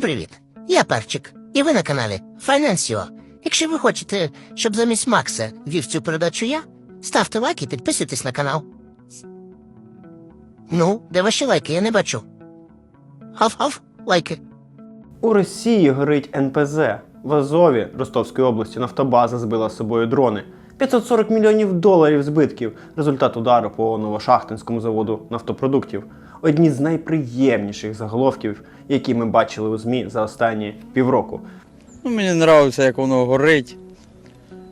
Привіт! Я Перчик, і ви на каналі Finance.ua. Якщо ви хочете, щоб замість Макса вів цю передачу я, ставте лайк і підписуйтесь на канал. Ну, де ваші лайки, я не бачу. Гав-гав, лайки. У Росії горить НПЗ. В Азові Ростовської області нафтобаза збила з собою дрони. 540 мільйонів доларів збитків. Результат удару по Новошахтинському заводу нафтопродуктів. Одні з найприємніших заголовків, які ми бачили у ЗМІ за останні півроку. Ну, мені подобається, як воно горить,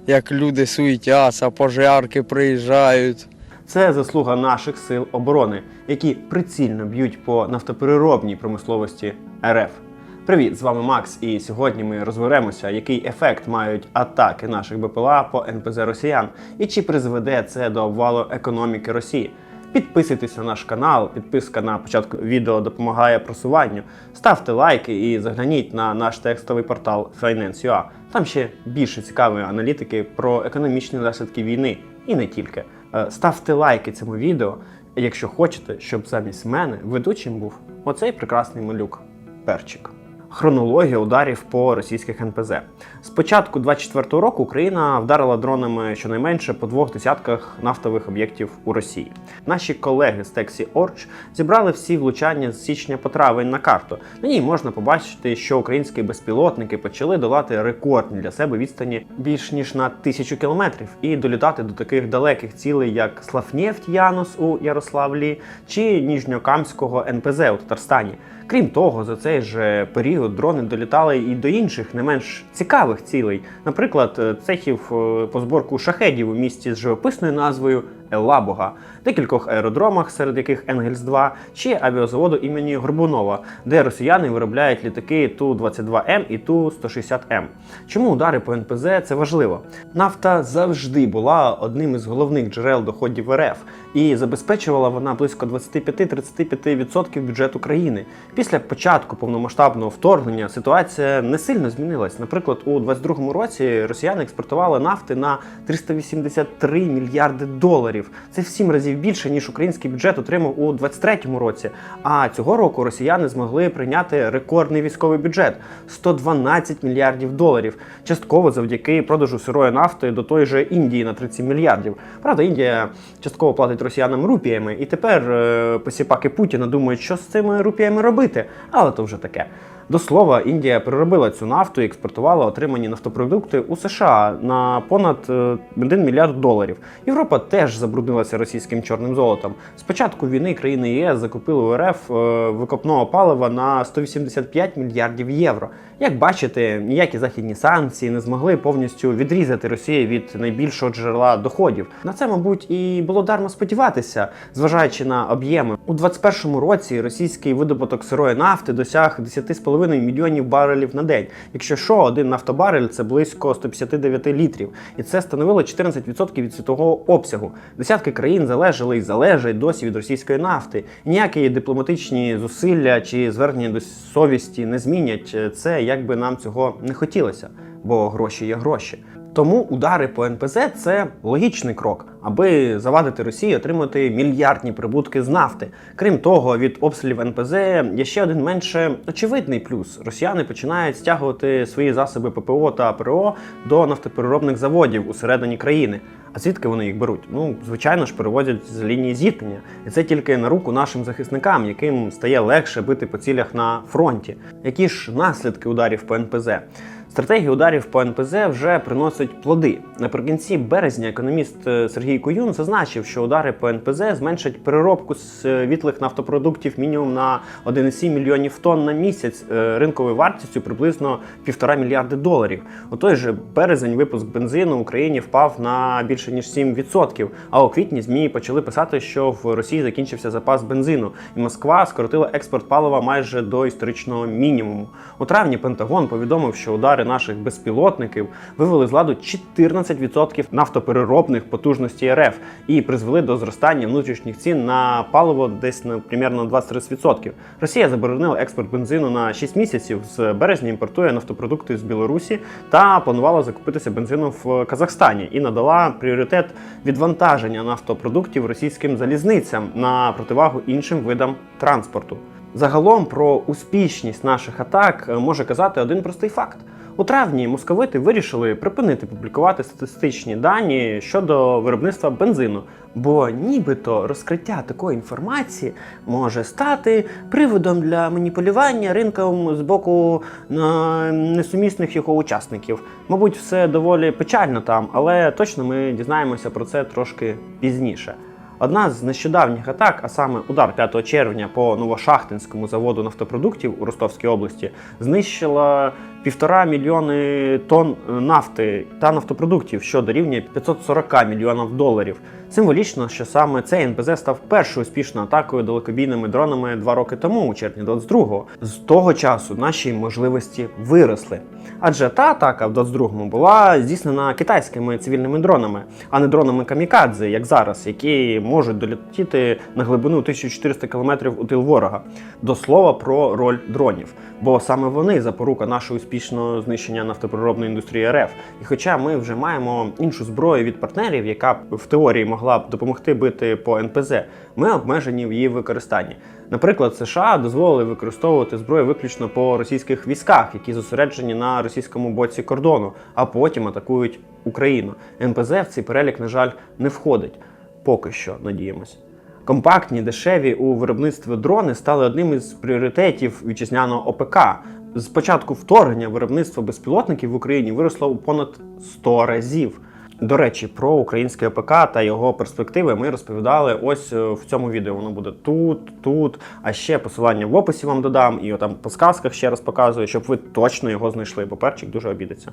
як люди суетяться, пожарки приїжджають. Це заслуга наших сил оборони, які прицільно б'ють по нафтопереробній промисловості РФ. Привіт, з вами Макс, і сьогодні ми розберемося, який ефект мають атаки наших БПЛА по НПЗ росіян і чи призведе це до обвалу економіки Росії. Підписуйтесь на наш канал, підписка на початку відео допомагає просуванню. Ставте лайки і загляніть на наш текстовий портал Finance.ua. Там ще більше цікавої аналітики про економічні наслідки війни і не тільки. Е, Ставте лайки цьому відео, якщо хочете, щоб замість мене ведучим був оцей прекрасний малюк Перчик. Хронологія ударів по російських НПЗ. З початку 24-го року Україна вдарила дронами щонайменше по двох десятках нафтових об'єктів у Росії. Наші колеги з Тексі Орч зібрали всі влучання з січня по травень на карту. На ній можна побачити, що українські безпілотники почали долати рекордні для себе відстані більш ніж на тисячу кілометрів і долітати до таких далеких цілей, як Славнефть Янус у Ярославлі чи Ніжньокамського НПЗ у Татарстані. Крім того, за цей же період дрони долітали і до інших не менш цікавих цілей, наприклад, е, цехів е, по зборку шахедів у місті з живописною назвою Еллабога, декількох аеродромах, серед яких Енгельс 2 чи авіазаводу імені Горбунова, де росіяни виробляють літаки Ту-22М і Ту-160М. Чому удари по НПЗ це важливо? Нафта завжди була одним із головних джерел доходів РФ і забезпечувала вона близько 25-35% бюджету країни. Після початку повномасштабного вторгнення ситуація не сильно змінилась. Наприклад, у 22-му році росіяни експортували нафти на 383 мільярди доларів. Це в сім разів більше ніж український бюджет отримав у 23-му році. А цього року росіяни змогли прийняти рекордний військовий бюджет 112 мільярдів доларів. Частково завдяки продажу сирої нафти до тої же Індії на 30 мільярдів. Правда, Індія частково платить росіянам рупіями, і тепер е, посіпаки Путіна думають, що з цими рупіями робити, але то вже таке. До слова, Індія переробила цю нафту і експортувала отримані нафтопродукти у США на понад е, 1 мільярд доларів. Європа теж забруднилася російським чорним золотом. З початку війни країни ЄС закупили у РФ е, викопного палива на 185 мільярдів євро. Як бачите, ніякі західні санкції не змогли повністю відрізати Росію від найбільшого джерела доходів. На це, мабуть, і було дармо сподіватися, зважаючи на об'єми. У 2021 році російський видобуток сирої нафти досяг 10,5 мільйонів барелів на день. Якщо що, один нафтобарель це близько 159 літрів, і це становило 14% від світового обсягу. Десятки країн залежали і залежать досі від російської нафти. Ніякі дипломатичні зусилля чи звернення до совісті не змінять це, як би нам цього не хотілося, бо гроші є гроші. Тому удари по НПЗ це логічний крок, аби завадити Росії отримати мільярдні прибутки з нафти. Крім того, від обстрілів НПЗ є ще один менше очевидний плюс: росіяни починають стягувати свої засоби ППО та ПРО до нафтопереробних заводів усередині країни. А звідки вони їх беруть? Ну, звичайно ж, перевозять з лінії зіткнення. І це тільки на руку нашим захисникам, яким стає легше бити по цілях на фронті. Які ж наслідки ударів по НПЗ? Стратегія ударів по НПЗ вже приносить плоди. Наприкінці березня економіст е, Сергій Куюн зазначив, що удари по НПЗ зменшать переробку світлих нафтопродуктів мінімум на 1,7 мільйонів тонн на місяць е, ринковою вартістю приблизно 1,5 мільярди доларів. У той же березень випуск бензину в Україні впав на більше ніж 7%. А у квітні змі почали писати, що в Росії закінчився запас бензину, і Москва скоротила експорт палива майже до історичного мінімуму. У травні Пентагон повідомив, що удари наших безпілотників вивели з ладу 14% нафтопереробних потужностей РФ і призвели до зростання внутрішніх цін на паливо десь на примерно 20-30%. Росія заборонила експорт бензину на 6 місяців. З березня імпортує нафтопродукти з Білорусі та планувала закупитися бензином в Казахстані і надала пріоритет відвантаження нафтопродуктів російським залізницям на противагу іншим видам транспорту. Загалом про успішність наших атак е, може казати один простий факт. У травні московити вирішили припинити публікувати статистичні дані щодо виробництва бензину, бо нібито розкриття такої інформації може стати приводом для маніпулювання ринком з боку несумісних його учасників. Мабуть, все доволі печально там, але точно ми дізнаємося про це трошки пізніше. Одна з нещодавніх атак, а саме удар 5 червня по Новошахтинському заводу нафтопродуктів у Ростовській області, знищила півтора мільйони тонн е, нафти та нафтопродуктів, що дорівнює 540 мільйонів доларів. Символічно, що саме цей НПЗ став першою успішною атакою далекобійними дронами два роки тому, у червні 22-го. З того часу наші можливості виросли. Адже та атака в 22-му була здійснена китайськими цивільними дронами, а не дронами камікадзе, як зараз, які можуть долетіти на глибину 1400 км у тил ворога. До слова про роль дронів, бо саме вони запорука нашого успішного знищення нафтопереробної індустрії РФ. І хоча ми вже маємо іншу зброю від партнерів, яка в теорії могла б допомогти бити по НПЗ, ми обмежені в її використанні. Наприклад, США дозволили використовувати зброю виключно по російських військах, які зосереджені на російському боці кордону, а потім атакують Україну. НПЗ в цей перелік, на жаль, не входить. Поки що надіємось. Компактні, дешеві у виробництві дрони стали одним із пріоритетів вітчизняного ОПК. З початку вторгнення виробництво безпілотників в Україні виросло у понад 100 разів. До речі, про українське ОПК та його перспективи ми розповідали ось е, в цьому відео. Воно буде тут, тут. А ще посилання в описі вам додам, і там по сказках ще раз показую, щоб ви точно його знайшли, бо перчик дуже обідеться.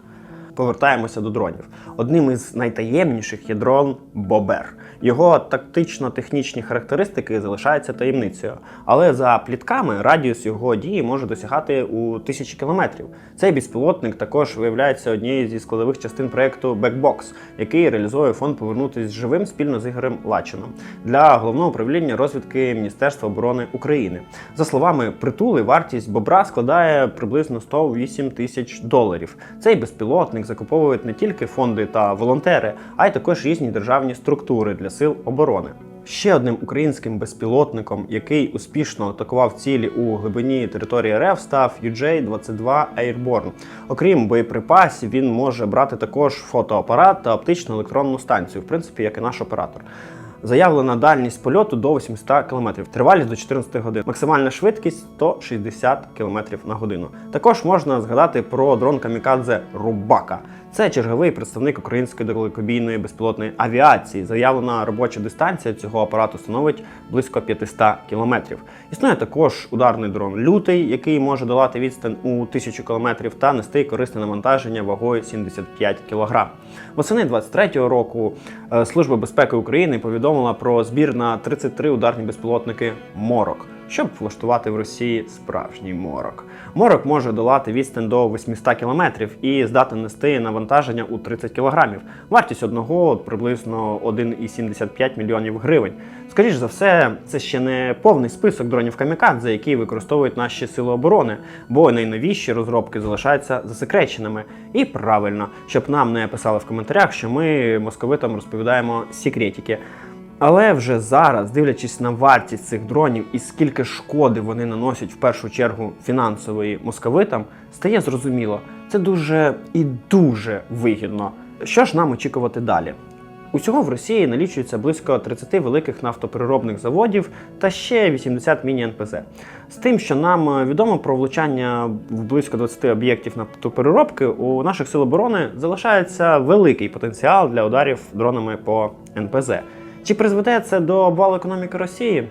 Повертаємося до дронів. Одним із найтаємніших є дрон Бобер. Його тактично-технічні характеристики залишаються таємницею, але за плітками радіус його дії може досягати у тисячі кілометрів. Цей безпілотник також виявляється однією зі складових частин проекту Backbox, який реалізує фонд повернутись живим спільно з Ігорем Лачином для головного управління розвідки Міністерства оборони України. За словами притули, вартість бобра складає приблизно 108 тисяч доларів. Цей безпілотник закуповують не тільки фонди та волонтери, а й також різні державні структури для сил оборони. Ще одним українським безпілотником, який успішно атакував цілі у глибині території РФ, став UJ-22 Airborne. Окрім боєприпасів, він може брати також фотоапарат та оптичну електронну станцію, в принципі, як і наш оператор. Заявлена дальність польоту до 800 км, тривалість до 14 годин, максимальна швидкість 160 км на годину. Також можна згадати про дрон камікадзе Рубака. Це черговий представник української далекобійної безпілотної авіації. Заявлена робоча дистанція цього апарату становить близько 500 км. Існує також ударний дрон лютий, який може долати відстань у 1000 км та нести корисне навантаження вагою 75 кг. Восени 23-го року е, Служба безпеки України повідомила про збір на 33 ударні безпілотники Морок. Щоб влаштувати в Росії справжній морок. Морок може долати відстань до 800 км і здатен нести навантаження у 30 кг. Вартість одного приблизно 1,75 мільйонів гривень. Скоріш за все, це ще не повний список дронів камікадзе, які використовують наші сили оборони, бо найновіші розробки залишаються засекреченими. І правильно, щоб нам не писали в коментарях, що ми московитам розповідаємо секретики. Але вже зараз, дивлячись на вартість цих дронів і скільки шкоди вони наносять в першу чергу фінансової московитам, стає зрозуміло, це дуже і дуже вигідно. Що ж нам очікувати далі? Усього в Росії налічується близько 30 великих нафтопереробних заводів та ще 80 міні-НПЗ. З тим, що нам відомо про влучання в близько 20 об'єктів нафтопереробки, у наших сил оборони залишається великий потенціал для ударів дронами по НПЗ. Чи призведе це до обвалу економіки Росії?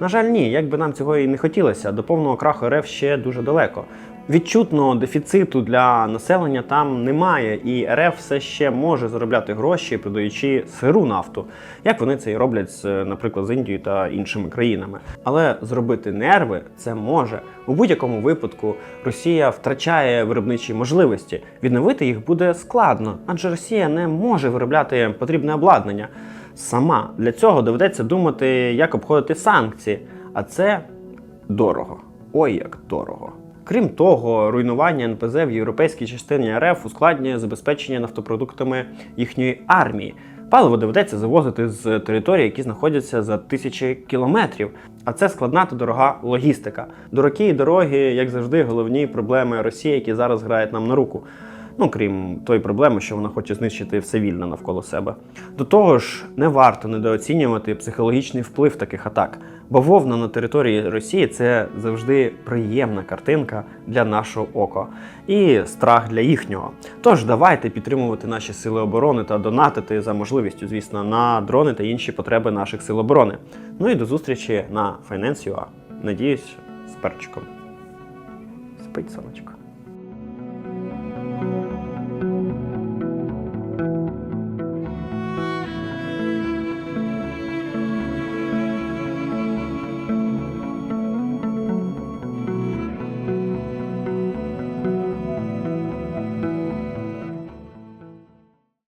На жаль, ні, як би нам цього і не хотілося, до повного краху РФ ще дуже далеко. Відчутного дефіциту для населення там немає, і РФ все ще може заробляти гроші, продаючи сиру нафту, як вони це і роблять, з, наприклад, з Індією та іншими країнами. Але зробити нерви це може. У будь-якому випадку Росія втрачає виробничі можливості. Відновити їх буде складно, адже Росія не може виробляти потрібне обладнання сама. Для цього доведеться думати, як обходити санкції, а це дорого. Ой, як дорого. Крім того, руйнування НПЗ в європейській частині РФ ускладнює забезпечення нафтопродуктами їхньої армії. Паливо доведеться завозити з територій, які знаходяться за тисячі кілометрів. А це складна та дорога логістика. Дорогі дороги, як завжди, головні проблеми Росії, які зараз грають нам на руку. Ну, крім тої проблеми, що вона хоче знищити все вільне навколо себе. До того ж, не варто недооцінювати психологічний вплив таких атак, бо вовна на території Росії це завжди приємна картинка для нашого ока і страх для їхнього. Тож давайте підтримувати наші сили оборони та донатити за можливістю, звісно, на дрони та інші потреби наших сил оборони. Ну і до зустрічі на Finance.ua. Надіюсь, з перчиком. Спить сонечко.